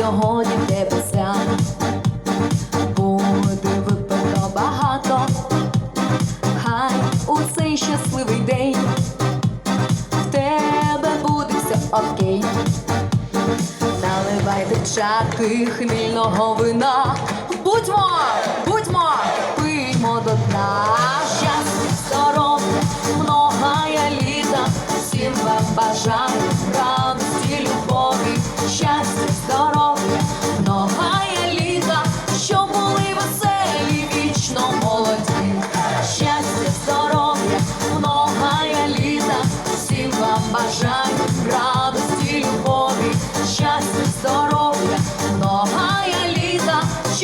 сьогодні в тебе. Буде випито багато, хай у цей щасливий день в тебе буде все окей. Наливайте чати хмільного вина. Будьмо, будьмо,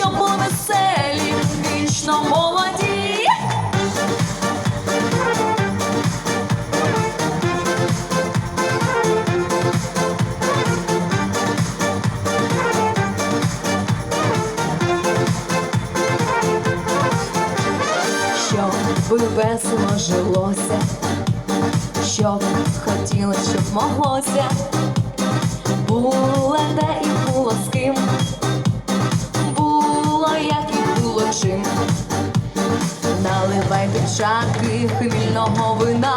літа, щоб веселі, вічно молоді. Щоб весело жилося, щоб хотілося, щоб моглося, було де і чим. Хмільного вина.